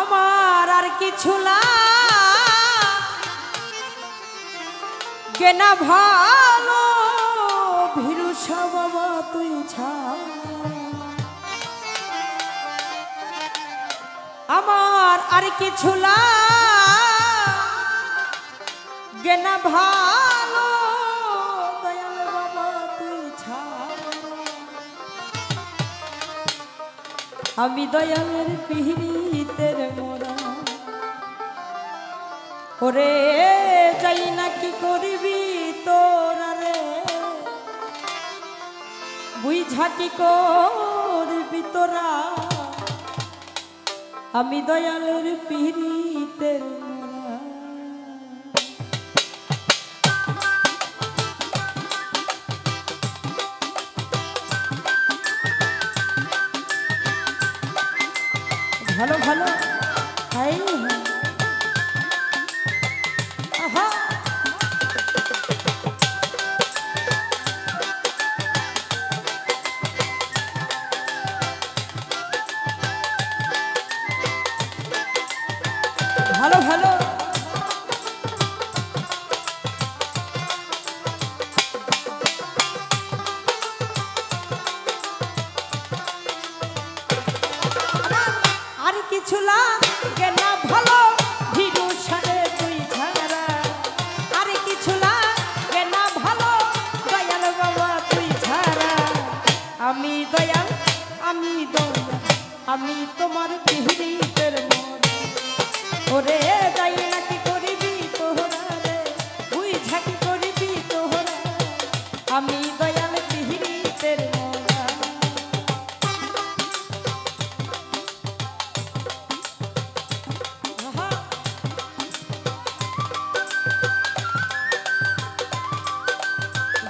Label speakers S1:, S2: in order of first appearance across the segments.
S1: আমার আর কিছু না। ভালো ভীরু সব তুই আমার আর কিছু না। ভালো তুই আমি দয়ালের পিহি ওরে যাই না কি করবি তোর রে বুঝা কি করবি তোরা? আমি দয়ালের পিড়িতে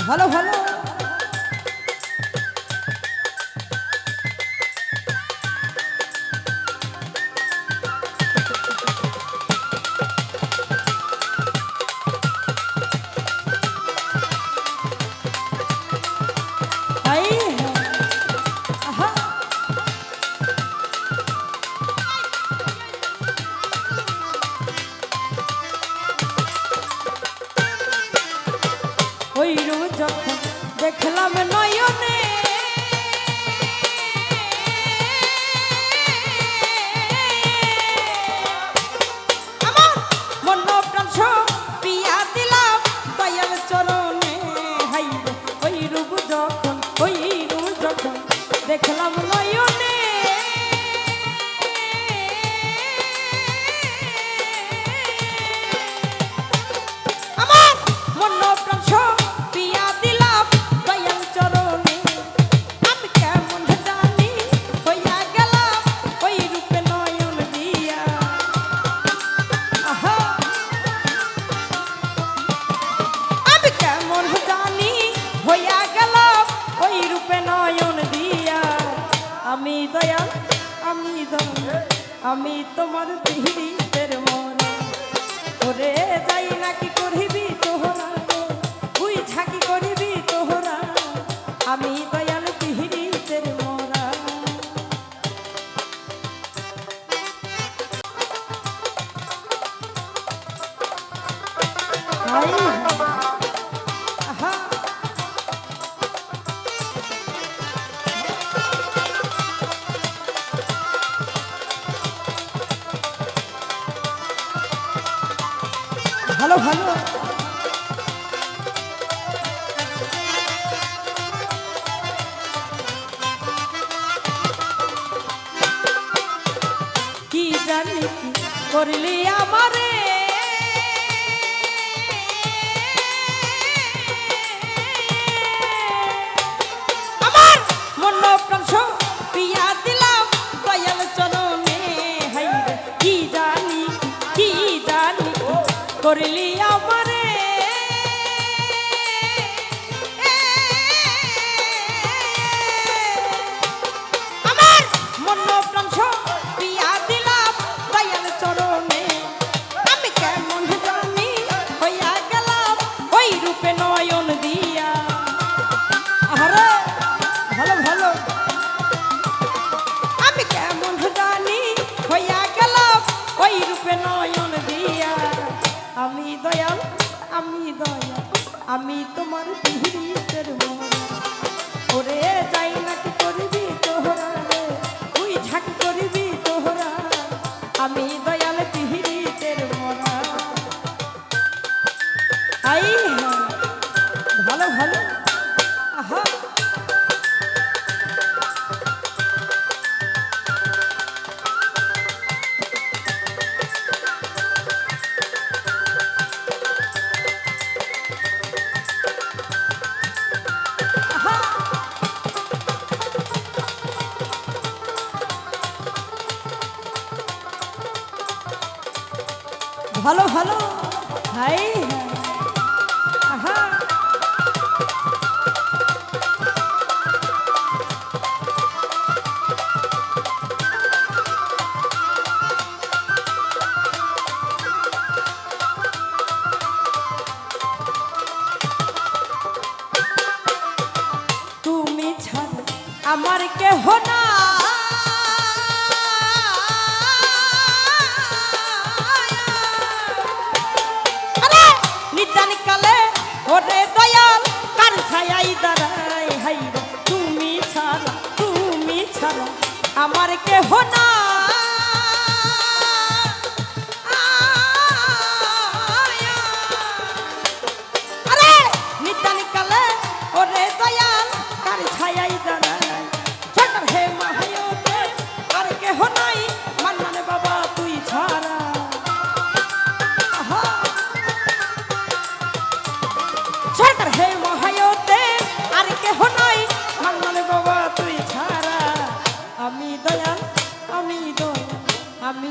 S1: ভালো ভালো। দেখলাম নয়ন নয়ন দিয়া। আমি দয়া আমি দয়া আমি তোমার পিহিতের মন। ওরে যাই নাকি করিবি তোহরা তুই ঝাঁকি করিবি তোহরা আমি ভালো। কি জানি করলি আমারে? করলি ভালো ভালো। হাই তুমি ছাড়া আমার কেহ না কেহ না। আরে নিদান কালে ওরে দয়াল কার ছায়াই দাঁড়াই ছোটর হে মাহায়তে আর কেহ নাই ছাড়া।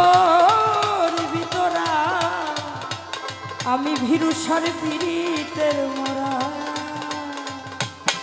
S1: বুঝা কি করবি তোরা আমি ভীরু সার পীড়িতের মরা